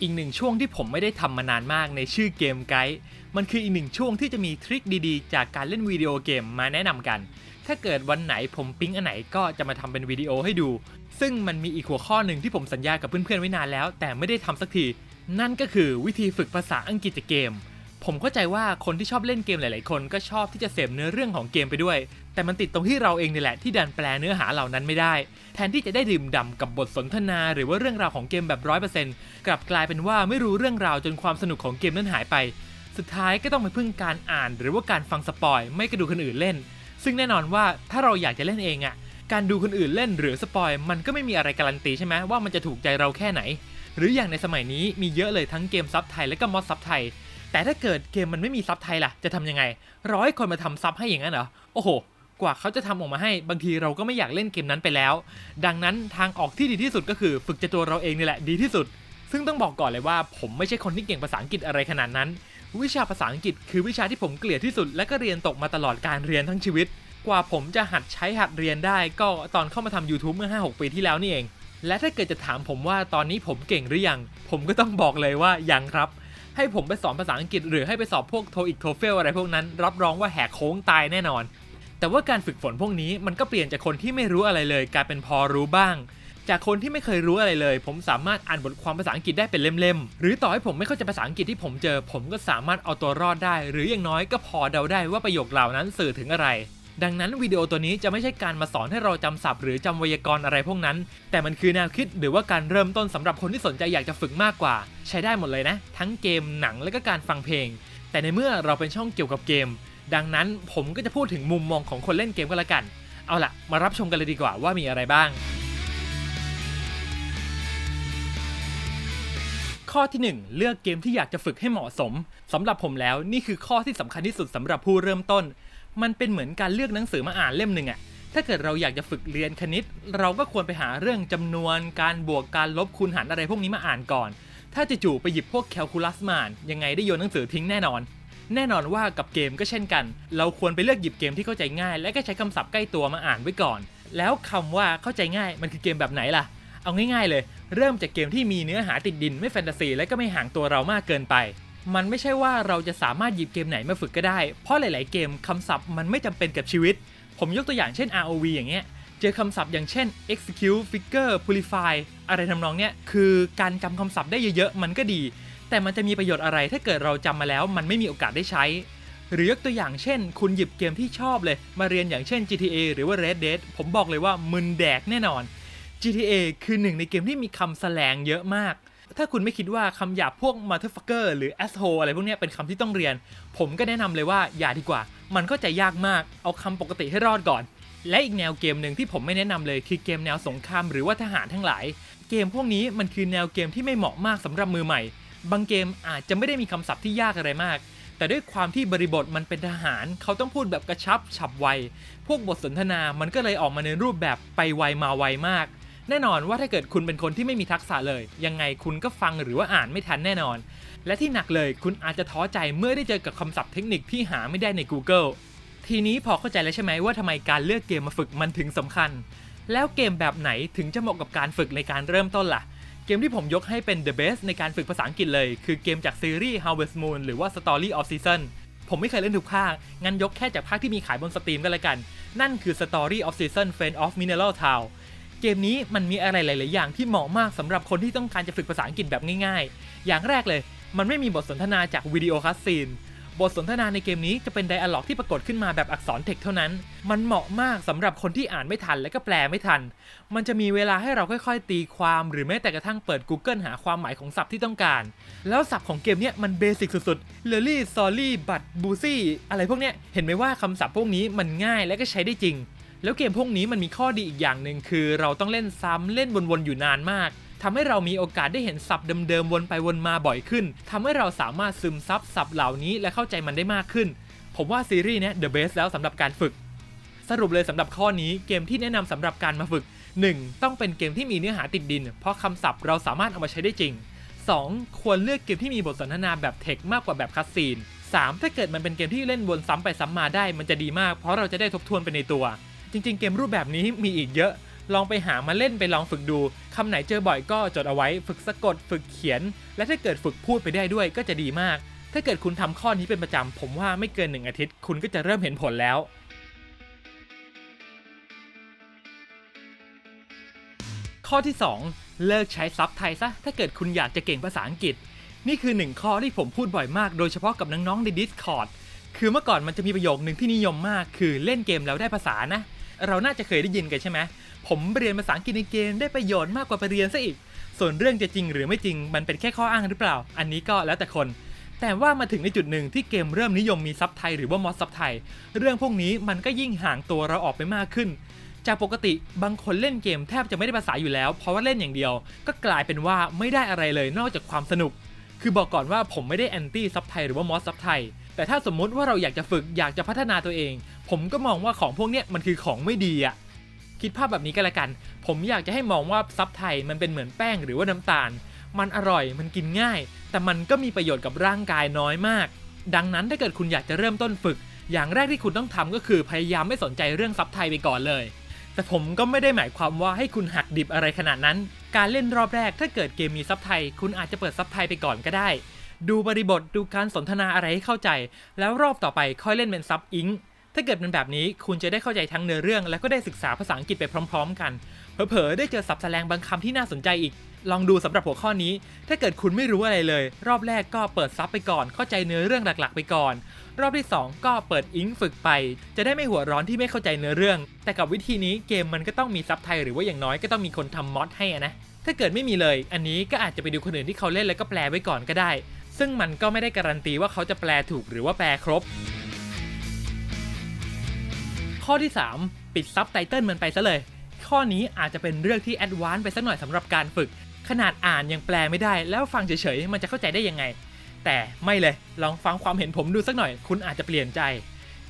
อีกหนึ่งช่วงที่ผมไม่ได้ทำมานานมากในชื่อเกมไกด์ มันคืออีกหนึ่งช่วงที่จะมีทริคดีๆ จากการเล่นวิดีโอเกมมาแนะนำกัน ถ้าเกิดวันไหนผมปิ๊งอันไหนก็จะมาทำเป็นวิดีโอให้ดู ซึ่งมันมีอีกหัวข้อหนึ่งที่ผมสัญญากับเพื่อนๆไว้นานแล้ว แต่ไม่ได้ทำสักที นั่นก็คือวิธีฝึกภาษาอังกฤษจากเกม ผมเข้าใจว่าคนที่ชอบเล่นเกมหลาย ๆ คนก็ชอบที่จะเสพเนื้อเรื่องของเกมไปด้วย แต่มันติดตรงที่เราเองนี่แหละที่ดันแปลเนื้อหาเหล่านั้นไม่ได้ แทนที่จะได้ดื่มด่ำกับบทสนทนา หรือว่าเรื่องราวของเกมแบบร้อยเปอร์เซ็นต์กลับกลายเป็นว่าไม่รู้เรื่องราวจนความสนุกของเกมนั้นหายไป สุดท้ายก็ต้องไปพึ่งการอ่าน หรือว่าการฟังสปอยไม่กระดูคนอื่นเล่น ซึ่งแน่นอนว่าถ้าเราอยากจะเล่นเองอะ่ะการดูคนอื่นเล่นหรือสปอยมันก็ไม่มีอะไรการันตีใช่ไหมว่ามันจะถูกใจเราแค่ไหน หรืออย่างในสมัยนี้มีเยอะเลยทั้งเกมซับไทยและก็มอดซับไทย แต่ถ้าเกิดเกมมันไม่มีซับไทยล่ะ จะทำยังไง ร้อยคนมาทำซับให้อย่างนั้นเหรอ โอ้โห กว่าเขาจะทำออกมาให้บางทีเราก็ไม่อยากเล่นเกมนั้นไปแล้ว ดังนั้นทางออกที่ดีที่สุดก็คือฝึกจากตัวเราเองนี่แหละดีที่สุด ซึ่งต้องบอกก่อนเลยว่า ผมไม่ใช่คนที่เก่งภาษาอังกฤษอะไรขนาดนั้น วิชาภาษาอังกฤษ คือวิชาที่ผมเกลียดที่สุด และก็เรียนตกมาตลอดการเรียนทั้งชีวิต กว่าผมจะหัดใช้หัดเรียนได้ ก็ตอนเข้ามาทำ YouTube เมื่อ 5-6 ปีที่แล้วนี่เอง และถ้าเกิดจะถามผมว่าตอนนี้ผมเก่งหรือยัง ผมก็ต้องบอกเลยว่ายังครับ ให้ผมไปสอนภาษาอังกฤษ หรือให้ไปสอบพวกโทอีกโทเฟลอะไรพวกนั้น รับรองว่าแหกโค้งตายแน่นอน แต่ว่าการฝึกฝนพวกนี้มันก็เปลี่ยนจากคนที่ไม่รู้อะไรเลย กลายเป็นพอรู้บ้าง จากคนที่ไม่เคยรู้อะไรเลย ผมสามารถอ่านบทความภาษาอังกฤษได้เป็นเล่มๆหรือต่อให้ผมไม่เข้าใจภาษาอังกฤษที่ผมเจอ ผมก็สามารถเอาตัวรอดได้ หรืออย่างน้อยก็พอเดาได้ว่าประโยคเหล่านั้นสื่อถึงอะไร ดังนั้นวิดีโอตัวนี้จะไม่ใช่การมาสอนให้เราจำศัพท์หรือจำไวยากรณ์อะไรพวกนั้น แต่มันคือแนวคิดหรือว่าการเริ่มต้นสำหรับคนที่สนใจอยากจะฝึกมากกว่า ใช้ได้หมดเลยนะ ทั้งเกมหนังและก็การฟังเพลง แต่ในเมื่อเราเป็นช่องเกี่ยวกับเกม ดังนั้นผมก็จะพูดถึงมุมมองของคนเล่นเกมก็แล้วกัน เอาล่ะ มารับชมกันเลยดีกว่าว่ามีอะไรบ้าง ข้อที่ 1 เลือกเกมที่อยากจะฝึกให้เหมาะสมสำหรับผมแล้วนี่คือข้อที่สำคัญที่สุดสำหรับผู้เริ่มต้น มันเป็นเหมือนการเลือกหนังสือมาอ่านเล่มหนึ่งอะถ้าเกิดเราอยากจะฝึกเรียนคณิต เราก็ควรไปหาเรื่องจำนวนการบวกการลบคูณหารอะไรพวกนี้มาอ่านก่อน ถ้าจะจู่ไปหยิบพวกแคลคูลัสมาอ่านยังไงได้โยนหนังสือทิ้งแน่นอน แน่นอนว่ากับเกมก็เช่นกัน เราควรไปเลือกหยิบเกมที่เข้าใจง่าย และก็ใช้คำศัพท์ใกล้ตัวมาอ่านไว้ก่อน แล้วคำว่าเข้าใจง่ายมันคือเกมแบบไหนล่ะ เอาง่าย ๆ เลย เริ่มจากเกมที่มีเนื้อหาติดดินไม่แฟนตาซีและก็ไม่ห่างตัวเรามากเกินไป มันไม่ใช่ว่าเราจะสามารถหยิบเกมไหนมาฝึกก็ได้ เพราะหลาย ๆ เกมคำศัพท์มันไม่จำเป็นกับชีวิต ผมยกตัวอย่างเช่น ROV อย่างเงี้ย เจอคำศัพท์อย่างเช่น execute figure purify อะไรทำนองเนี้ย คือการจำคำศัพท์ได้เยอะ ๆ มันก็ดี แต่มันจะมีประโยชน์อะไรถ้าเกิดเราจำมาแล้วมันไม่มีโอกาสได้ใช้ หรือยกตัวอย่างเช่น คุณหยิบเกมที่ชอบเลย มาเรียนอย่างเช่น GTA หรือว่า Red Dead ผมบอกเลยว่ามึนแดกแน่นอน GTA คือหนึ่งในเกมที่มีคำแสลงเยอะมาก ถ้าคุณไม่คิดว่าคำหยาบพวก motherfucker หรือ asshole อะไรพวกนี้เป็นคำที่ต้องเรียน ผมก็แนะนำเลยว่าอย่าดีกว่า มันก็จะยากมาก เอาคำปกติให้รอดก่อน และอีกแนวเกมหนึ่งที่ผมไม่แนะนำเลยคือเกมแนวสงครามหรือว่าทหารทั้งหลาย เกมพวกนี้มันคือแนวเกมที่ไม่เหมาะมากสำหรับมือใหม่ บางเกมอาจจะไม่ได้มีคำศัพท์ที่ยากอะไรมากแต่ด้วยความที่บริบทมันเป็นทหาร เขาต้องพูดแบบกระชับฉับไว พวกบทสนทนามันก็เลยออกมาในรูปแบบไปไวมาไวมาก แน่นอนว่าถ้าเกิดคุณเป็นคนที่ไม่มีทักษะเลย ยังไงคุณก็ฟังหรือว่าอ่านไม่ทันแน่นอน และที่หนักเลยคุณอาจจะท้อใจเมื่อได้เจอกับคำศัพท์เทคนิคที่หาไม่ได้ใน Google ทีนี้พอเข้าใจแล้วใช่ไหมว่าทำไมการเลือกเกมมาฝึกมันถึงสำคัญ แล้วเกมแบบไหนถึงจะเหมาะกับการฝึกในการเริ่มต้นล่ะ เกมที่ผมยกให้เป็น the best ในการฝึกภาษาอังกฤษเลย คือเกมจากซีรีส์ Harvest Moon หรือว่า Story of Season ผมไม่เคยเล่นทุกภาค งั้นยกแค่จากภาคที่มีขายบนสตรีมก็แล้วกัน นั่นคือ Story of Season Friend of Mineral Town เกมนี้มันมีอะไรหลาย ๆ อย่างที่เหมาะมากสำหรับคนที่ต้องการจะฝึกภาษาอังกฤษแบบง่าย ๆ อย่างแรกเลย มันไม่มีบทสนทนาจากวิดีโอคัสซีน บทสนทนาในเกมนี้จะเป็นไดอะล็อกที่ปรากฏขึ้นมาแบบอักษรเทคเท่านั้น มันเหมาะมากสำหรับคนที่อ่านไม่ทันและก็แปลไม่ทัน มันจะมีเวลาให้เราค่อย ๆ ตีความหรือแม้แต่กระทั่งเปิด Google หาความหมายของศัพท์ที่ต้องการ แล้วศัพท์ของเกมเนี้ยมันเบสิกสุดๆเลลี่ซอรี่บัตบูซี่อะไรพวกเนี้ย เห็นไหมว่าคำศัพท์พวกนี้มันง่ายและก็ใช้ได้จริง แล้วเกมพวกนี้มันมีข้อดีอีกอย่างหนึ่งคือ เราต้องเล่นซ้ำเล่นวนๆอยู่นานมากทำให้เรามีโอกาสได้เห็นศัพท์เดิมๆวนไปวนมาบ่อยขึ้นทำให้เราสามารถซึมซับศัพท์เหล่านี้และเข้าใจมันได้มากขึ้น ผมว่าซีรีส์เนี้ย the best แล้วสำหรับการฝึก สรุปเลยสำหรับข้อนี้เกมที่แนะนำสำหรับการมาฝึก 1. ต้องเป็นเกมที่มีเนื้อหาติดดิน เพราะคำศัพท์เราสามารถเอามาใช้ได้จริง 2. ควรเลือกเกมที่มีบทสนทนาแบบเทคมากกว่าแบบคัสซีน 3. ถ้าเกิดมันเป็นเกมที่เล่นวนซ้ำไปซ้ำมาได้มันจะดีมาก เพราะเราจะได้ทบทวนไปในตัว จริง ๆ เกมรูปแบบนี้มีอีกเยอะ ลองไปหามาเล่นไปลองฝึกดูคำไหนเจอบ่อยก็จดเอาไว้ ฝึกสะกด ฝึกเขียน และถ้าเกิดฝึกพูดไปได้ด้วยก็จะดีมาก ถ้าเกิดคุณทำข้อนี้เป็นประจำผมว่าไม่เกินหนึ่งอาทิตย์ คุณก็จะเริ่มเห็นผลแล้วข้อที่ 2 เลิกใช้ซับไทยซะ ถ้าเกิดคุณอยากจะเก่งภาษาอังกฤษ นี่คือหนึ่งข้อที่ผมพูดบ่อยมาก โดยเฉพาะกับน้องๆใน Discord คือเมื่อก่อนมันจะมีประโยคหนึ่งที่นิยมมาก คือเล่นเกมแล้วได้ภาษานะ เราน่าจะเคยได้ยินกันใช่ไหมผมเรียนภาษาอังกฤษในเกมได้ประโยชน์มากกว่าไปเรียนซะอีก ส่วนเรื่องจะจริงหรือไม่จริงมันเป็นแค่ข้ออ้างหรือเปล่า อันนี้ก็แล้วแต่คน แต่ว่ามาถึงในจุดหนึ่งที่เกมเริ่มนิยมมีซับไทยหรือว่ามอสซับไทยเรื่องพวกนี้มันก็ยิ่งห่างตัวเราออกไปมากขึ้น จากปกติบางคนเล่นเกมแทบจะไม่ได้ภาษาอยู่แล้ว เพราะว่าเล่นอย่างเดียว ก็กลายเป็นว่าไม่ได้อะไรเลยนอกจากความสนุก คือบอกก่อนว่าผมไม่ได้แอนตี้ซับไทยหรือว่ามอสซับไทยแต่ถ้าสมมุติว่าเราอยากจะฝึกอยากจะพัฒนาตัวเอง ผมก็มองว่าของพวกเนี้ยมันคือของไม่ดีอะคิดภาพแบบนี้ก็แล้วกัน ผมอยากจะให้มองว่าซับไทยมันเป็นเหมือนแป้งหรือว่าน้ำตาล มันอร่อยมันกินง่าย แต่มันก็มีประโยชน์กับร่างกายน้อยมาก ดังนั้นถ้าเกิดคุณอยากจะเริ่มต้นฝึก อย่างแรกที่คุณต้องทำก็คือพยายามไม่สนใจเรื่องซับไทยไปก่อนเลย แต่ผมก็ไม่ได้หมายความว่าให้คุณหักดิบอะไรขนาดนั้น การเล่นรอบแรกถ้าเกิดเกมมีซับไทย คุณอาจจะเปิดซับไทยไปก่อนก็ได้ ดูบริบทดูการสนทนาอะไรให้เข้าใจ แล้วรอบต่อไปค่อยเล่นเป็นซับอิง ถ้าเกิดเป็นแบบนี้คุณจะได้เข้าใจทั้งเนื้อเรื่อง แล้วก็ได้ศึกษาภาษาอังกฤษไปพร้อม ๆ กัน เผลอๆได้เจอศัพท์แสลงบางคำที่น่าสนใจอีก ลองดูสำหรับหัวข้อนี้ ถ้าเกิดคุณไม่รู้อะไรเลย รอบแรกก็เปิดซับไปก่อน เข้าใจเนื้อเรื่องหลักๆ ไปก่อน รอบที่ 2 ก็เปิดอิงฝึกไป จะได้ไม่หัวร้อนที่ไม่เข้าใจเนื้อเรื่อง แต่กับวิธีนี้เกมมันก็ต้องมีซับไทยหรือว่าอย่างน้อยก็ต้องมีคนทำมอดให้อะนะ ถ้าเกิดไม่มีเลย อันนี้ก็อาจจะไปดูคนอื่นที่เขาเล่นแล้วก็แปลไว้ก่อนก็ได้ ซึ่งมันก็ไม่ได้การันตีว่าเขาจะแปลถูกหรือว่าแปลครบ ข้อที่ 3 ปิดซับไตเติลมันไปซะเลย ข้อนี้อาจจะเป็นเรื่องที่แอดวานซ์ไปสักหน่อยสำหรับการฝึก ขนาดอ่านยังแปลไม่ได้ แล้วฟังเฉยๆมันจะเข้าใจได้ยังไง แต่ไม่เลยลองฟังความเห็นผมดูสักหน่อย คุณอาจจะเปลี่ยนใจ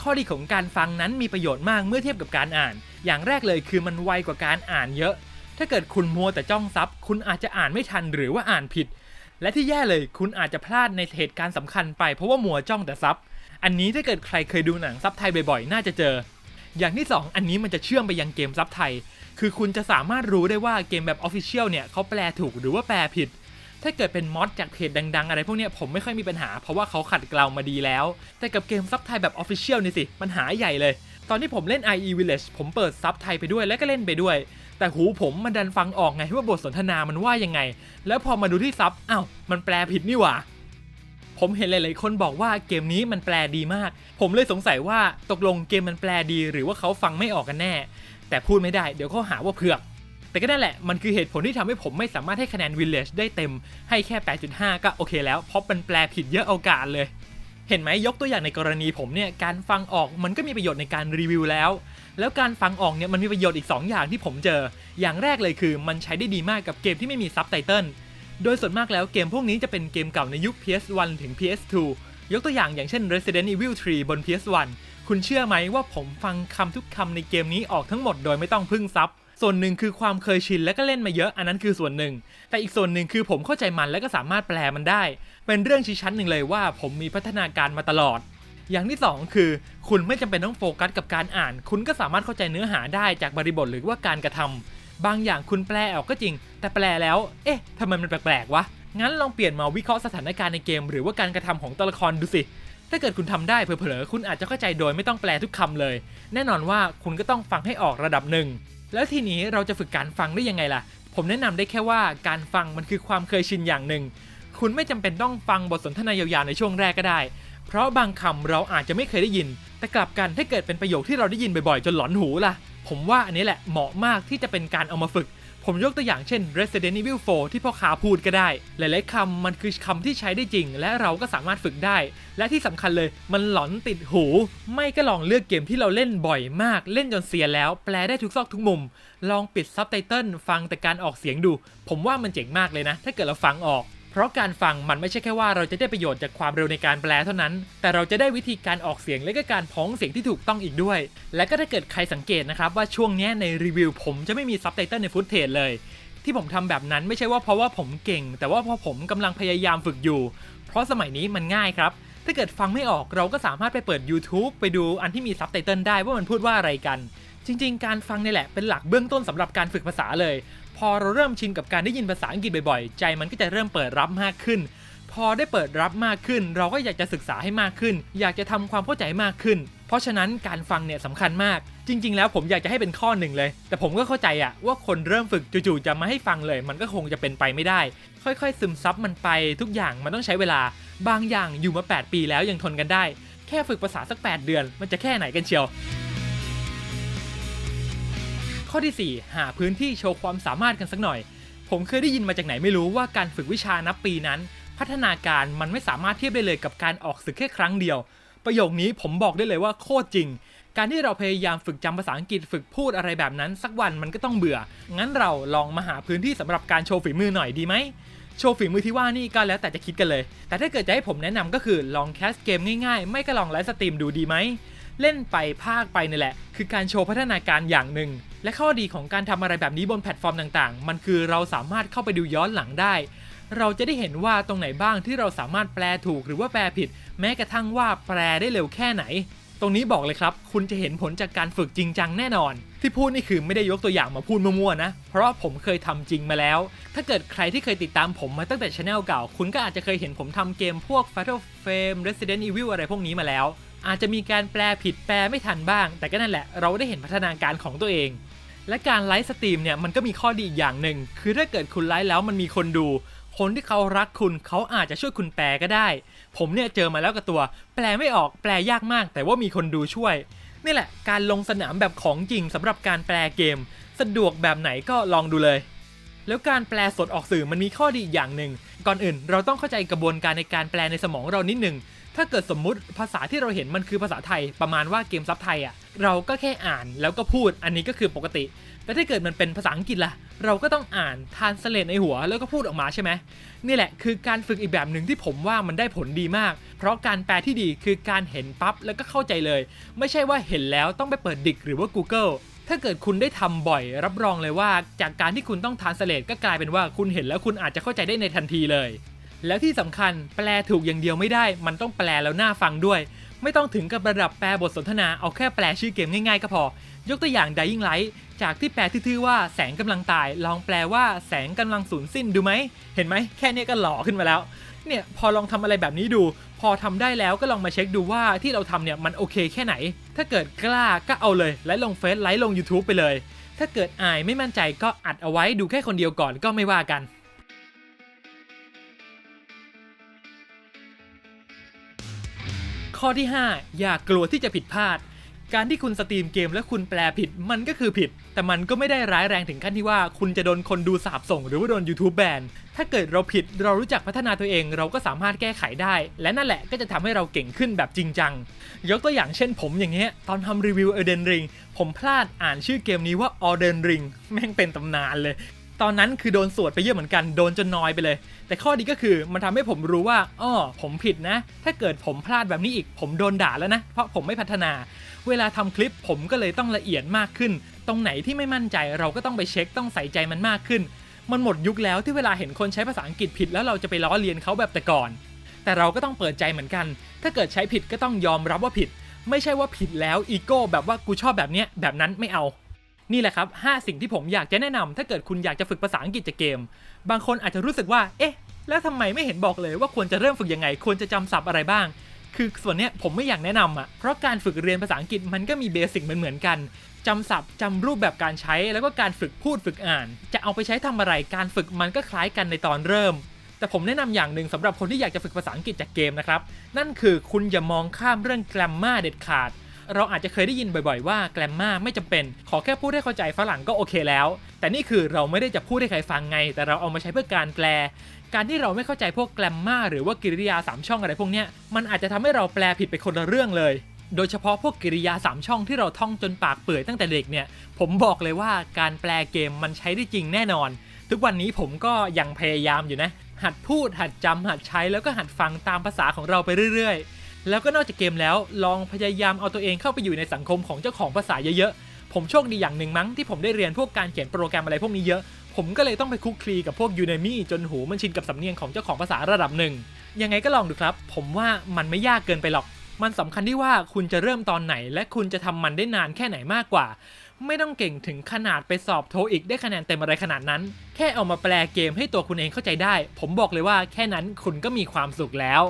ข้อดีของการฟังนั้นมีประโยชน์มากเมื่อเทียบกับการอ่าน อย่างแรกเลยคือมันไวกว่าการอ่านเยอะ ถ้าเกิดคุณมัวแต่จ้องซับคุณอาจจะอ่านไม่ทันหรือว่าอ่านผิด และที่แย่เลยคุณอาจจะพลาดในเหตุการณ์สำคัญไปเพราะว่ามัวจ้องแต่ซับอันนี้ถ้าเกิดใครเคยดูหนังซับไทยบ่อยๆ น่าจะเจอ อย่างที่ 2 อันนี้มันจะเชื่อมไปยังเกมซับไทย คือคุณจะสามารถรู้ได้ว่าเกมแบบออฟฟิเชียลเนี่ยเขาแปลถูกหรือว่าแปลผิด ถ้าเกิดเป็นมอดจากเพจดัง ๆ อะไรพวกเนี้ยผมไม่ค่อยมีปัญหาเพราะว่าเขาขัดเกลามาดีแล้ว แต่กับเกมซับไทยแบบออฟฟิเชียลนี่สิปัญหาใหญ่เลย ตอนที่ผมเล่น IE Village ผมเปิดซับไทยไปด้วยแล้วก็เล่นไปด้วย แต่หูผมมันดันฟังออกไงว่าบทสนทนามันว่ายังไง แล้วพอมาดูที่ซับอ้าวมันแปลผิดนี่หว่า ผมเห็นหลายๆคนบอกว่าเกมนี้มันแปลดีมาก ผมเลยสงสัยว่าตกลงเกมมันแปลดีหรือว่าเขาฟังไม่ออกกันแน่ แต่พูดไม่ได้เดี๋ยวเขาหาว่าเผือก แต่ก็นั่นแหละมันคือเหตุผลที่ทำให้ผมไม่สามารถให้คะแนน Village ได้เต็มให้แค่ 8.5 ก็โอเคแล้วเพราะมันแปลผิดเยอะเอาการเลย เห็นไหมยกตัวอย่างในกรณีผมเนี่ยการฟังออกมันก็มีประโยชน์ในการรีวิวแล้ว แล้วการฟังออกเนี่ยมันมีประโยชน์อีก 2 อย่างที่ผมเจอ อย่างแรกเลยคือมันใช้ได้ดีมากกับเกมที่ไม่มีซับไตเติล โดยส่วนมากแล้วเกมพวกนี้จะเป็นเกมเก่าในยุค PS1 ถึง PS2 ยกตัวอย่างอย่างเช่น Resident Evil 3 บน PS1 คุณเชื่อไหมว่าผมฟังคำทุกคำในเกมนี้ออกทั้งหมดโดยไม่ต้องพึ่งซับส่วนหนึ่งคือความเคยชินและก็เล่นมาเยอะอันนั้นคือส่วนหนึ่ง แต่อีกส่วนหนึ่งคือผมเข้าใจมันและก็สามารถแปลมันได้ เป็นเรื่องชี้ชั้นหนึ่งเลยว่าผมมีพัฒนาการมาตลอด อย่างที่ 2 คือ คุณไม่จำเป็นต้องโฟกัสกับการอ่าน คุณก็สามารถเข้าใจเนื้อหาได้จากบริบทหรือว่าการกระทำ บางอย่างคุณแปลออกก็จริง แต่แปลแล้ว เอ๊ะทำไมมันแปลกๆวะ งั้นลองเปลี่ยนมาวิเคราะห์สถานการณ์ในเกม หรือว่าการกระทำของตัวละครดูสิ ถ้าเกิดคุณทำได้เผลอๆ คุณอาจจะเข้าใจโดยไม่ต้องแปลทุกคำเลย แน่นอนว่าคุณก็ต้องฟังให้ออกระดับหนึ่ง แล้วทีนี้เราจะฝึกการฟังได้ยังไงล่ะ ผมแนะนำได้แค่ว่าการฟังมันคือความเคยชินอย่างหนึ่ง คุณไม่จำเป็นต้องฟังบทสนทนายาวๆในช่วงแรกก็ได้ เพราะบางคำเราอาจจะไม่เคยได้ยิน แต่กลับกันถ้าเกิดเป็นประโยคที่เราได้ยินบ่อยๆ จนหลอนหูล่ะ ผมว่าอันนี้แหละเหมาะมากที่จะเป็นการเอามาฝึก ผมยกตัวอย่างเช่น Resident Evil 4 ที่พ่อค้าพูดก็ได้ หลายๆคำมันคือคำที่ใช้ได้จริง และเราก็สามารถฝึกได้ และที่สำคัญเลยมันหลอนติดหู ไม่ก็ลองเลือกเกมที่เราเล่นบ่อยมาก เล่นจนเสียแล้ว แปลได้ทุกซอกทุกมุม ลองปิดซับไตเติลฟังแต่การออกเสียงดู ผมว่ามันเจ๋งมากเลยนะ ถ้าเกิดเราฟังออก เพราะการฟังมันไม่ใช่แค่ว่าเราจะได้ประโยชน์จากความเร็วในการแปลเท่านั้น แต่เราจะได้วิธีการออกเสียงและก็การพ้องเสียงที่ถูกต้องอีกด้วย และก็ถ้าเกิดใครสังเกตนะครับว่าช่วงนี้ในรีวิวผมจะไม่มีซับไตเติลในฟุตเทจเลย ที่ผมทำแบบนั้นไม่ใช่ว่าเพราะว่าผมเก่ง แต่ว่าเพราะผมกำลังพยายามฝึกอยู่ เพราะสมัยนี้มันง่ายครับ ถ้าเกิดฟังไม่ออกเราก็สามารถไปเปิด YouTube ไปดูอันที่มีซับไตเติลได้ว่ามันพูดว่าอะไรกัน จริง ๆ การฟังนี่แหละเป็นหลักเบื้องต้นสำหรับการฝึกภาษาเลย พอเราเริ่มชินกับการได้ยินภาษาอังกฤษบ่อยๆ ใจมันก็จะเริ่มเปิดรับมากขึ้น พอได้เปิดรับมากขึ้น เราก็อยากจะศึกษาให้มากขึ้น อยากจะทำความเข้าใจมากขึ้น เพราะฉะนั้นการฟังเนี่ยสำคัญมาก จริง ๆ แล้วผมอยากจะให้เป็นข้อหนึ่งเลย แต่ผมก็เข้าใจอะว่าคนเริ่มฝึกจู่ๆจะมาให้ฟังเลย มันก็คงจะเป็นไปไม่ได้ ค่อยๆ ซึมซับมันไปทุกอย่างมันต้องใช้เวลา บางอย่างอยู่มา 8 ปีแล้วยังทนกันได้ แค่ฝึกภาษาสัก 8 เดือน มันจะแค่ไหนกันเชียว ข้อที่ 4 หาพื้นที่โชว์ความสามารถกันสักหน่อย ผมเคยได้ยินมาจากไหนไม่รู้ว่าการฝึกวิชานับปีนั้น พัฒนาการมันไม่สามารถเทียบได้เลยกับการออกศึกแค่ครั้งเดียว ประโยคนี้ผมบอกได้เลยว่าโคตรจริง การที่เราพยายามฝึกจำภาษาอังกฤษฝึกพูดอะไรแบบนั้น สักวันมันก็ต้องเบื่อ งั้นเราลองมาหาพื้นที่สำหรับการโชว์ฝีมือหน่อยดีไหมโชว์ฝีมือที่ว่านี่ก็แล้วแต่จะคิดกันเลย แต่ถ้าเกิดจะให้ผมแนะนำก็คือลองแคสเกมง่ายๆ ไม่ก็ลองไลฟ์สตรีมดูดีไหม เล่นไปภาคไปนี่แหละ คือการโชว์พัฒนาการอย่างหนึ่ง และข้อดีของการทำอะไรแบบนี้บนแพลตฟอร์มต่างๆ มันคือเราสามารถเข้าไปดูย้อนหลังได้ เราจะได้เห็นว่าตรงไหนบ้างที่เราสามารถแปลถูกหรือว่าแปลผิด แม้กระทั่งว่าแปลได้เร็วแค่ไหน ตรงนี้บอกเลยครับ คุณจะเห็นผลจากการฝึกจริงจังแน่นอน ที่พูดนี่คือไม่ได้ยกตัวอย่างมาพูดมั่วๆนะ เพราะผมเคยทำจริงมาแล้ว ถ้าเกิดใครที่เคยติดตามผมมาตั้งแต่ช anel เก่า คุณก็อาจจะเคยเห็นผมทำเกมพวก Fatal Frame Resident Evil อะไรพวกนี้มาแล้ว อาจจะมีการแปลผิดแปลไม่ทันบ้าง แต่ก็นั่นแหละเราได้เห็นพัฒนาการของตัวเอง และการไลฟ์สตรีมเนี่ยมันก็มีข้อดีอีกอย่างหนึ่งคือถ้าเกิดคุณไลฟ์แล้วมันมีคนดู คนที่เขารักคุณเขาอาจจะช่วยคุณแปลก็ได้ ผมเนี่ยเจอมาแล้วกับตัว แปลไม่ออกแปลยากมาก แต่ว่ามีคนดูช่วยนี่แหละการลงสนามแบบของจริงสำหรับการแปลเกม สะดวกแบบไหนก็ลองดูเลย แล้วการแปลสดออกสื่อมันมีข้อดีอย่างหนึ่งก่อนอื่นเราต้องเข้าใจกระบวนการในการแปลในสมองเรานิดหนึ่ง ถ้าเกิดสมมุติภาษาที่เราเห็นมันคือภาษาไทยประมาณว่าเกมซับไทยอะเราก็แค่อ่านแล้วก็พูดอันนี้ก็คือปกติ แต่ถ้าเกิดมันเป็นภาษาอังกฤษล่ะ เราก็ต้องอ่านทานสเลตในหัวแล้วก็พูดออกมาใช่ไหมนี่แหละคือการฝึกอีกแบบหนึ่งที่ผมว่ามันได้ผลดีมาก เพราะการแปลที่ดีคือการเห็นปั๊บแล้วก็เข้าใจเลย ไม่ใช่ว่าเห็นแล้วต้องไปเปิดดิกหรือว่า Google ถ้าเกิดคุณได้ทำบ่อย รับรองเลยว่า จากการที่คุณต้องทานสเลตก็กลายเป็นว่าคุณเห็นแล้วคุณอาจจะเข้าใจได้ในทันทีเลย แล้วที่สำคัญแปลถูกอย่างเดียวไม่ได้ มันต้องแปลแล้วน่าฟังด้วย ไม่ต้องถึงกับระดับแปลบทสนทนาเอาแค่แปลชื่อเกมง่ายๆก็พอ ยกตัวอย่าง Dying Light จากที่แปลทื่อๆว่าแสงกำลังตาย ลองแปลว่าแสงกำลังสูญสิ้นดูไหม เห็นไหมแค่นี้ก็หล่อขึ้นมาแล้ว เนี่ยพอลองทำอะไรแบบนี้ดู พอทำได้แล้วก็ลองมาเช็คดูว่าที่เราทำเนี่ยมันโอเคแค่ไหน ถ้าเกิดกล้าก็เอาเลยไลฟ์ลงเฟซไลฟ์ลง YouTube ไปเลย ถ้าเกิดอายไม่มั่นใจก็อัดเอาไว้ดูแค่คนเดียวก่อนก็ไม่ว่ากัน ข้อที่ 5 อย่ากลัวที่จะผิดพลาด การที่คุณสตรีมเกมและคุณแปลผิดมันก็คือผิด แต่มันก็ไม่ได้ร้ายแรงถึงขั้นที่ว่า คุณจะโดนคนดูสาบส่ง หรือว่าโดน YouTube แบน ถ้าเกิดเราผิดเรารู้จักพัฒนาตัวเอง เราก็สามารถแก้ไขได้ และนั่นแหละก็จะทำให้เราเก่งขึ้นแบบจริงจัง ยกตัวอย่างเช่นผมอย่างเงี้ยตอนทำรีวิว Elden Ring ผมพลาดอ่านชื่อเกมนี้ว่า Elden Ring แม่งเป็นตำนานเลย ตอนนั้นคือโดนสวดไปเยอะเหมือนกันโดนจนนอยไปเลย แต่ข้อดีก็คือมันทำให้ผมรู้ว่าอ้อผมผิดนะ ถ้าเกิดผมพลาดแบบนี้อีก ผมโดนด่าแล้วนะ เพราะผมไม่พัฒนา เวลาทำคลิปผมก็เลยต้องละเอียดมากขึ้น ตรงไหนที่ไม่มั่นใจเราก็ต้องไปเช็คต้องใส่ใจมันมากขึ้น มันหมดยุคแล้วที่เวลาเห็นคนใช้ภาษาอังกฤษผิดแล้วเราจะไปล้อเลียนเขาแบบแต่ก่อน แต่เราก็ต้องเปิดใจเหมือนกัน ถ้าเกิดใช้ผิดก็ต้องยอมรับว่าผิด ไม่ใช่ว่าผิดแล้วอีโก้แบบว่ากูชอบแบบเนี้ยแบบนั้นไม่เอา นี่แหละครับ 5 สิ่งที่ผมอยากจะแนะนำถ้าเกิดคุณอยากจะฝึกภาษาอังกฤษจากเกม บางคนอาจจะรู้สึกว่า เอ๊ะ แล้วทำไมไม่เห็นบอกเลยว่าควรจะเริ่มฝึกยังไง ควรจะจำศัพท์อะไรบ้าง คือส่วนเนี้ยผมไม่อยากแนะนำอะ เพราะการฝึกเรียนภาษาอังกฤษมันก็มีเบสิกเหมือนๆกันจำศัพท์จำรูปแบบการใช้ แล้วก็การฝึกพูดฝึกอ่าน จะเอาไปใช้ทำอะไร การฝึกมันก็คล้ายกันในตอนเริ่ม แต่ผมแนะนำอย่างหนึ่งสำหรับคนที่อยากจะฝึกภาษาอังกฤษจากเกมนะครับ นั่นคือคุณอย่ามองข้ามเรื่องแกรมมาเด็ดขาด เราอาจจะเคยได้ยินบ่อยๆว่าแกรมมาไม่จำเป็น ขอแค่พูดให้เข้าใจฝรั่งก็โอเคแล้ว แต่นี่คือเราไม่ได้จะพูดให้ใครฟังไง แต่เราเอามาใช้เพื่อการแปล การที่เราไม่เข้าใจพวกแกรมมาหรือว่ากริยา 3 ช่องอะไรพวกเนี้ยมันอาจจะทำให้เราแปลผิดไปคนละเรื่องเลย โดยเฉพาะพวกกริยา 3 ช่องที่เราท่องจนปากเปื่อยตั้งแต่เด็กเนี่ย ผมบอกเลยว่าการแปลเกมมันใช้ได้จริงแน่นอน ทุกวันนี้ผมก็ยังพยายามอยู่นะ หัดพูดหัดจำหัดใช้แล้วก็หัดฟังตามภาษาของเราไปเรื่อยๆ แล้วก็นอกจากเกมแล้วลองพยายามเอาตัวเองเข้าไปอยู่ในสังคมของเจ้าของภาษาเยอะๆ ผมโชคดีอย่างหนึ่งมั้งที่ผมได้เรียนพวกการเขียนโปรแกรมอะไรพวกนี้เยอะ ผมก็เลยต้องไปคุกคลีกับพวกยูเนมี่จนหูมันชินกับสำเนียงของเจ้าของภาษาระดับหนึ่ง ยังไงก็ลองดูครับ ผมว่ามันไม่ยากเกินไปหรอก มันสำคัญที่ว่าคุณจะเริ่มตอนไหน และคุณจะทำมันได้นานแค่ไหนมากกว่า ไม่ต้องเก่งถึงขนาดไปสอบโทอีกได้คะแนนเต็มอะไรขนาดนั้น แค่เอามาแปลเกมให้ตัวคุณเองเข้าใจได้ ผมบอกเลยว่าแค่นั้นคุณก็มีความสุขแล้ว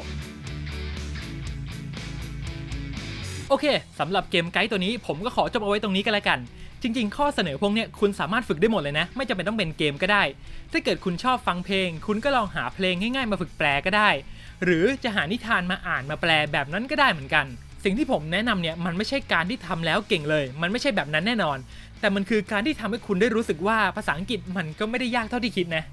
โอเคสำหรับเกมไกด์ตัวนี้ผมก็ขอจบเอาไว้ตรงนี้กันแล้วกัน จริง ๆ ข้อเสนอพวกเนี้ยคุณสามารถฝึกได้หมดเลยนะ ไม่จำเป็นต้องเป็นเกมก็ได้ ถ้าเกิดคุณชอบฟังเพลง คุณก็ลองหาเพลงง่ายๆมาฝึกแปลก็ได้ หรือจะหานิทานมาอ่านมาแปลแบบนั้นก็ได้เหมือนกัน สิ่งที่ผมแนะนำเนี่ยมันไม่ใช่การที่ทำแล้วเก่งเลย มันไม่ใช่แบบนั้นแน่นอน แต่มันคือการที่ทำให้คุณได้รู้สึกว่าภาษาอังกฤษมันก็ไม่ได้ยากเท่าที่คิดนะ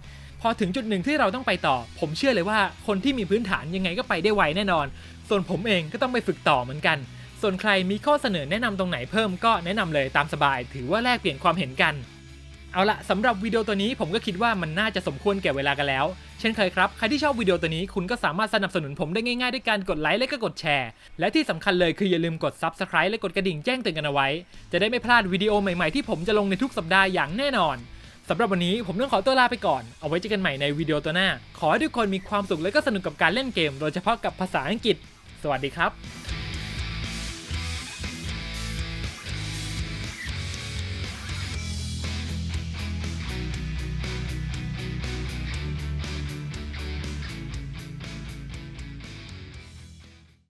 พอถึงจุดหนึ่งที่เราต้องไปต่อ ผมเชื่อเลยว่าคนที่มีพื้นฐานยังไงก็ไปได้ไวแน่นอน ส่วนผมเองก็ต้องไปฝึกต่อเหมือนกัน ส่วนใครมีข้อเสนอแนะนำตรงไหนเพิ่มก็แนะนำเลยตามสบาย ถือว่าแลกเปลี่ยนความเห็นกัน เอาละสำหรับวิดีโอตัวนี้ผมก็คิดว่ามันน่าจะสมควรแก่เวลากันแล้ว เช่นเคยครับ ใครที่ชอบวิดีโอตัวนี้คุณก็สามารถสนับสนุนผมได้ง่ายๆ ด้วยการกดไลค์และก็กดแชร์ และที่สำคัญเลยคืออย่าลืมกด Subscribe และกดกระดิ่งแจ้งเตือนกันเอาไว้ จะได้ไม่พลาดวิดีโอใหม่ๆที่ผมจะลงในทุกสัปดาห์อย่างแน่นอนสำหรับวันนี้ผมต้องขอตัวลาไปก่อน เอาไว้เจอกันใหม่ในวิดีโอตัวหน้า ขอให้ทุกคนมีความสุขและก็สนุกกับการเล่นเกม โดยเฉพาะกับภาษาอังกฤษ สวัสดีครับ